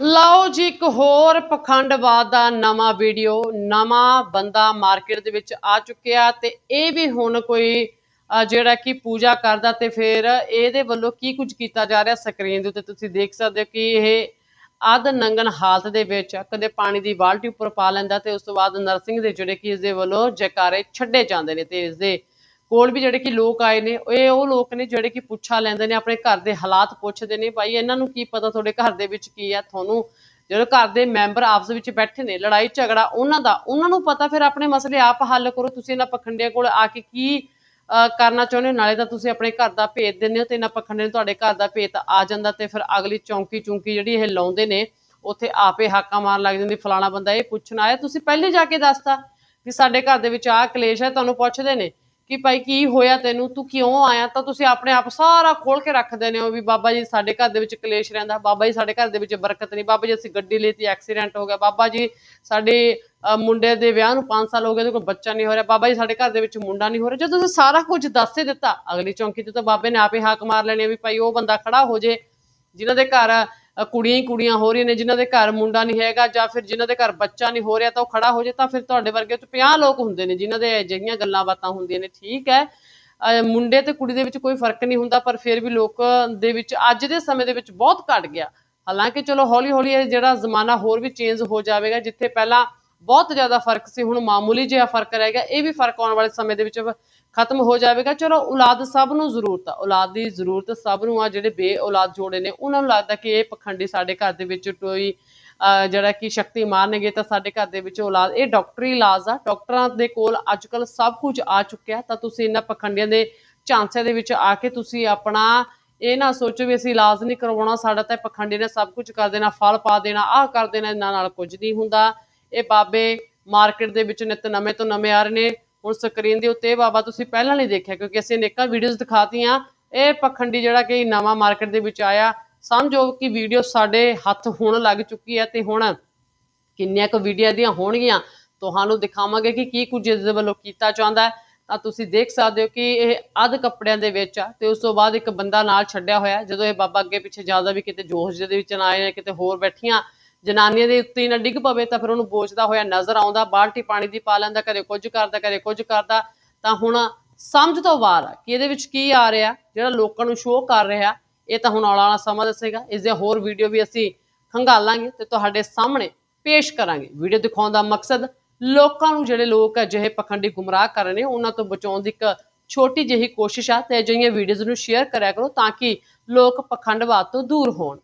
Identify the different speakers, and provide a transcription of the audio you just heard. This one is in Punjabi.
Speaker 1: ਲਓ ਜੀ ਇੱਕ ਹੋਰ ਪਖੰਡਵਾਦ ਦਾ ਨਵਾਂ ਵੀਡੀਓ। ਨਵਾਂ ਬੰਦਾ ਮਾਰਕੀਟ ਦੇ ਵਿੱਚ ਆ ਚੁੱਕਿਆ ਤੇ ਇਹ ਵੀ ਹੁਣ ਕੋਈ ਜਿਹੜਾ ਕਿ ਪੂਜਾ ਕਰਦਾ ਤੇ ਫਿਰ ਇਹਦੇ ਵੱਲੋਂ ਕੀ ਕੁਝ ਕੀਤਾ ਜਾ ਰਿਹਾ ਸਕਰੀਨ ਦੇ ਉੱਤੇ? ਤੁਸੀਂ ਦੇਖ ਸਕਦੇ ਹੋ ਕਿ ਇਹ ਅੱਧ ਨੰਗਨ ਹਾਲਤ ਦੇ ਵਿੱਚ ਕਦੇ ਪਾਣੀ ਦੀ ਬਾਲਟੀ ਉੱਪਰ ਪਾ ਲੈਂਦਾ ਤੇ ਉਸ ਤੋਂ ਬਾਅਦ ਨਰਸਿੰਗ ਦੇ ਜਿਹੜੇ ਕਿ ਇਸ ਦੇ ਵੱਲੋਂ ਜੈਕਾਰੇ ਛੱਡੇ ਜਾਂਦੇ ਨੇ ਤੇ ਇਸ ਦੇ ਕੋਲ ਵੀ ਜਿਹੜੇ ਕਿ ਲੋਕ ਆਏ ਨੇ, ਇਹ ਉਹ ਲੋਕ ਨੇ ਜਿਹੜੇ ਕਿ ਪੁੱਛਾ ਲੈਂਦੇ ਨੇ, ਆਪਣੇ ਘਰ ਦੇ ਹਾਲਾਤ ਪੁੱਛਦੇ ਨੇ, ਭਾਈ, ਇਹਨਾਂ ਨੂੰ ਕੀ ਪਤਾ ਤੁਹਾਡੇ ਘਰ ਦੇ ਵਿੱਚ ਕੀ ਆ? ਤੁਹਾਨੂੰ ਜਿਹੜੇ ਘਰ ਦੇ ਮੈਂਬਰ ਆਪਸ ਵਿੱਚ ਬੈਠੇ ਨੇ, ਲੜਾਈ, ਝਗੜਾ, ਉਹਨਾਂ ਦਾ, ਉਹਨਾਂ ਨੂੰ ਪਤਾ ਫਿਰ ਆਪਣੇ ਮਸਲੇ ਆਪ ਹੱਲ ਕਰੋ, ਤੁਸੀਂ ਇਹਨਾਂ ਪਖੰਡਿਆਂ ਕੋਲ ਆ ਕੇ ਕੀ ਕਰਨਾ ਚਾਹੁੰਦੇ ਹੋ? ਨਾਲੇ ਤਾਂ ਤੁਸੀਂ ਆਪਣੇ ਘਰ ਦਾ ਭੇਤ ਦਿੰਦੇ ਹੋ ਤੇ ਇਹਨਾਂ ਪਖੰਡੇ ਨੂੰ ਤੁਹਾਡੇ ਘਰ ਦਾ ਭੇਤ ਆ ਜਾਂਦਾ ਤੇ ਫਿਰ ਅਗਲੀ ਚੌਂਕੀ ਚੁੰਕੀ ਜਿਹੜੀ ਇਹ ਲਾਉਂਦੇ ਨੇ, ਉੱਥੇ ਆਪੇ ਹਾਕਾਂ ਮਾਰਨ ਲੱਗ ਜਾਂਦੀ, ਫਲਾਣਾ ਬੰਦਾ ਇਹ ਪੁੱਛਣ ਆਇਆ, ਤੁਸੀਂ ਪਹਿਲੇ ਜਾ ਕੇ ਦੱਸਤਾ ਕਿ ਸਾਡੇ ਘਰ ਦੇ ਵਿੱਚ ਆ ਕਲੇਸ਼ ਹੈ? ਤੁਹਾਨੂੰ ਪੁੱਛਦੇ ਨੇ। ਕਿ ਭਾਈ ਕੀ ਹੋਇਆ ਤੈਨੂੰ? ਤੂੰ ਕਿਉਂ ਆਇਆ? ਤਾਂ ਤੁਸੀਂ ਆਪਣੇ ਆਪ ਸਾਰਾ ਖੋਲ ਕੇ ਰੱਖਦੇ ਨੇ ਹੋ ਵੀ ਬਾਬਾ ਜੀ ਸਾਡੇ ਘਰ ਦੇ ਵਿੱਚ ਕਲੇਸ਼ ਰਹਿੰਦਾ, ਬਾਬਾ ਜੀ ਸਾਡੇ ਘਰ ਦੇ ਵਿੱਚ ਬਰਕਤ ਨਹੀਂ, ਬਾਬਾ ਜੀ ਅਸੀਂ ਗੱਡੀ ਲਈ ਐਕਸੀਡੈਂਟ ਹੋ ਗਿਆ, ਬਾਬਾ ਜੀ ਸਾਡੇ ਮੁੰਡੇ ਦੇ ਵਿਆਹ ਨੂੰ 5 ਸਾਲ ਹੋ ਗਏ ਤੇ ਕੋਈ ਬੱਚਾ ਨਹੀਂ ਹੋ ਰਿਹਾ, ਬਾਬਾ ਜੀ ਸਾਡੇ ਘਰ ਦੇ ਵਿੱਚ ਮੁੰਡਾ ਨਹੀਂ ਹੋ ਰਿਹਾ। ਜਦੋਂ ਤੁਸੀਂ ਸਾਰਾ ਕੁਝ ਦੱਸ ਹੀ ਦਿੱਤਾ, ਅਗਲੀ ਚੌਂਕੀ ਤੇ ਤਾਂ ਬਾਬੇ ਨੇ ਆਪੇ ਹਾਕ ਮਾਰ ਲੈਣੀ ਆ ਵੀ ਭਾਈ ਉਹ ਬੰਦਾ ਖੜਾ ਹੋ ਜੇ, ਜਿਨ੍ਹਾਂ ਦੇ ਘਰ ਕੁੜੀਆਂ ਹੀ ਕੁੜੀਆਂ ਹੋ ਰਹੀਆਂ ਨੇ, ਜਿਨ੍ਹਾਂ ਦੇ ਘਰ ਮੁੰਡਾ ਨਹੀਂ ਹੈਗਾ ਜਾਂ ਫਿਰ ਜਿਨ੍ਹਾਂ ਦੇ ਘਰ ਬੱਚਾ ਨਹੀਂ ਹੋ ਰਿਹਾ ਤਾਂ ਉਹ ਖੜਾ ਹੋ ਜੇ, ਤਾਂ ਫਿਰ ਤੁਹਾਡੇ ਵਰਗੇ ਚ 50 ਲੋਕ ਹੁੰਦੇ ਨੇ, ਜਿਨ੍ਹਾਂ ਦੇ ਅਜਿਹੀਆਂ ਗੱਲਾਂ ਬਾਤਾਂ ਹੁੰਦੀਆਂ ਨੇ। ਠੀਕ ਹੈ ਮੁੰਡੇ ਤੇ ਕੁੜੀ ਦੇ ਵਿੱਚ ਕੋਈ ਫ਼ਰਕ ਨਹੀਂ ਹੁੰਦਾ, ਪਰ ਫਿਰ ਵੀ ਲੋਕ ਦੇ ਵਿੱਚ ਅੱਜ ਦੇ ਸਮੇਂ ਦੇ ਵਿੱਚ ਬਹੁਤ ਘਟ ਗਿਆ। ਹਾਲਾਂਕਿ ਚਲੋ ਹੌਲੀ ਹੌਲੀ ਇਹ ਜਿਹੜਾ ਜ਼ਮਾਨਾ ਹੋਰ ਵੀ ਚੇਂਜ ਹੋ ਜਾਵੇਗਾ, ਜਿੱਥੇ ਪਹਿਲਾਂ ਬਹੁਤ ਜ਼ਿਆਦਾ ਫ਼ਰਕ ਸੀ। ਹੁਣ ਮਾਮੂਲੀ ਜਿਹਾ ਫ਼ਰਕ ਰਹਿ ਗਿਆ। ਇਹ ਵੀ ਫ਼ਰਕ ਆਉਣ ਵਾਲੇ ਸਮੇਂ ਦੇ ਵਿੱਚ ਖਤਮ ਹੋ ਜਾਵੇਗਾ। ਚਲੋ ਔਲਾਦ ਸਭ ਨੂੰ ਜ਼ਰੂਰਤ ਆ। ਔਲਾਦ ਦੀ ਜ਼ਰੂਰਤ ਸਭ ਨੂੰ ਆ। ਜਿਹੜੇ ਬੇ ਔਲਾਦ ਜੋੜੇ ਨੇ ਉਹਨਾਂ ਨੂੰ ਲੱਗਦਾ ਕਿ ਇਹ ਪਖੰਡੀ ਸਾਡੇ ਘਰ ਦੇ ਵਿੱਚ ਕੋਈ ਅਹ, ਜਿਹੜਾ ਕਿ ਸ਼ਕਤੀ ਮਾਰਨਗੇ ਤਾਂ ਸਾਡੇ ਘਰ ਦੇ ਵਿੱਚ ਔਲਾਦ ਇਹ ਡਾਕਟਰੀ ਇਲਾਜ ਆ। ਡਾਕਟਰਾਂ ਦੇ ਕੋਲ ਅੱਜ ਕੱਲ ਸਭ ਕੁਝ ਆ ਚੁੱਕਿਆ। ਤਾਂ ਤੁਸੀਂ ਇਹਨਾਂ ਪਖੰਡੀਆਂ ਦੇ ਝਾਂਸੇ ਦੇ ਵਿੱਚ ਆ ਕੇ ਤੁਸੀਂ ਆਪਣਾ ਇਹ ਨਾ ਸੋਚੋ ਵੀ ਅਸੀਂ ਇਲਾਜ ਨਹੀਂ ਕਰਵਾਉਣਾ। ਸਾਡਾ ਤਾਂ ਇਹ ਪਖੰਡੀ ਨੇ ਸਭ ਕੁਝ ਕਰ ਦੇਣਾ ਫਲ ਪਾ ਦੇਣਾ ਆਹ ਕਰ ਦੇਣਾ ਇਹਨਾਂ ਨਾਲ ਕੁਝ ਨਹੀਂ ਹੁੰਦਾ। ਇਹ ਬਾਬੇ ਮਾਰਕੀਟ ਦੇ ਵਿੱਚ ਨਿਤ ਨਵੇਂ ਤੋਂ ਨਵੇਂ ਆ ਰਹੇ ਨੇ। ਹੁਣ ਸਕਰੀਨ ਦੇ ਉੱਤੇ ਇਹ ਬਾਬਾ ਤੁਸੀਂ ਪਹਿਲਾਂ ਨਹੀਂ ਦੇਖਿਆ, ਕਿਉਂਕਿ ਅਸੀਂ ਅਨੇਕਾਂ ਵੀਡੀਓਜ਼ ਦਿਖਾਤੀਆਂ। ਇਹ ਪਖੰਡੀ ਜਿਹੜਾ ਕਿ ਨਵਾਂ ਮਾਰਕੀਟ ਦੇ ਵਿੱਚ ਆਇਆ। ਸਮਝੋ ਕਿ ਵੀਡੀਓ ਸਾਡੇ ਹੱਥ ਹੁਣ ਲੱਗ ਚੁੱਕੀ ਹੈ ਤੇ ਹੁਣ ਕਿੰਨੀਆਂ ਕੁ ਵੀਡੀਓ ਦੀਆਂ ਹੋਣਗੀਆਂ। ਤੁਹਾਨੂੰ ਦਿਖਾਵਾਂਗੇ ਕਿ ਕੀ ਕੁਝ ਇਸ ਦੇ ਵੱਲੋਂ ਕੀਤਾ ਜਾਂਦਾ ਹੈ। ਤਾਂ ਤੁਸੀਂ ਦੇਖ ਸਕਦੇ ਹੋ ਕਿ ਇਹ ਅੱਧ ਕੱਪੜਿਆਂ ਦੇ ਵਿੱਚ ਆ ਤੇ ਉਸ ਤੋਂ ਬਾਅਦ ਇੱਕ ਬੰਦਾ ਨਾਲ ਛੱਡਿਆ ਹੋਇਆ ਜਦੋਂ ਇਹ ਬਾਬਾ ਅੱਗੇ ਪਿੱਛੇ ਜ਼ਿਆਦਾ ਵੀ ਕਿਤੇ ਜੋਸ਼ ਦੇ ਵਿੱਚ ਨਾ ਆਏ ਜਾਂ ਕਿਤੇ ਹੋਰ ਬੈਠੀਆਂ ਜਨਾਨੀਆਂ ਦੇ ਉੱਤੇ ਨਾ ਡਿੱਗ ਪਵੇ ਤਾਂ ਫਿਰ ਉਹਨੂੰ ਬੋਚਦਾ ਹੋਇਆ ਨਜ਼ਰ ਆਉਂਦਾ, ਬਾਲਟੀ ਪਾਣੀ ਦੀ ਪਾ ਲੈਂਦਾ ਕਦੇ ਕੁਝ ਕਰਦਾ ਕਦੇ ਕੁਝ ਕਰਦਾ। ਤਾਂ ਹੁਣ ਸਮਝ ਤੋਂ ਬਾਹਰ ਆ ਕਿ ਇਹਦੇ ਵਿੱਚ ਕੀ ਆ ਰਿਹਾ, ਜਿਹੜਾ ਲੋਕਾਂ ਨੂੰ ਸ਼ੋਅ ਕਰ ਰਿਹਾ, ਇਹ ਤਾਂ ਹੁਣ ਆਉਣ ਵਾਲਾ ਸਮਾਂ ਦੱਸੇਗਾ। ਇਸ ਦੇ ਹੋਰ ਵੀਡੀਓ ਵੀ ਅਸੀਂ ਖੰਗਾਲਾਂਗੇ ਤੇ ਤੁਹਾਡੇ ਸਾਹਮਣੇ ਪੇਸ਼ ਕਰਾਂਗੇ। ਵੀਡੀਓ ਦਿਖਾਉਣ ਦਾ ਮਕਸਦ ਲੋਕਾਂ ਨੂੰ ਜਿਹੜੇ ਲੋਕ ਅਜਿਹੇ ਪਖੰਡੀ ਗੁੰਮਰਾਹ ਕਰ ਰਹੇ ਨੇ, ਉਹਨਾਂ ਤੋਂ ਬਚਾਉਣ ਦੀ ਇੱਕ ਛੋਟੀ ਜਿਹੀ ਕੋਸ਼ਿਸ਼ ਆ ਤੇ ਅਜਿਹੀਆਂ ਵੀਡੀਓਜ਼ ਨੂੰ ਸ਼ੇਅਰ ਕਰਿਆ ਕਰੋ ਤਾਂ ਕਿ ਲੋਕ ਪਖੰਡਵਾਦ ਤੋਂ ਦੂਰ ਹੋਣ।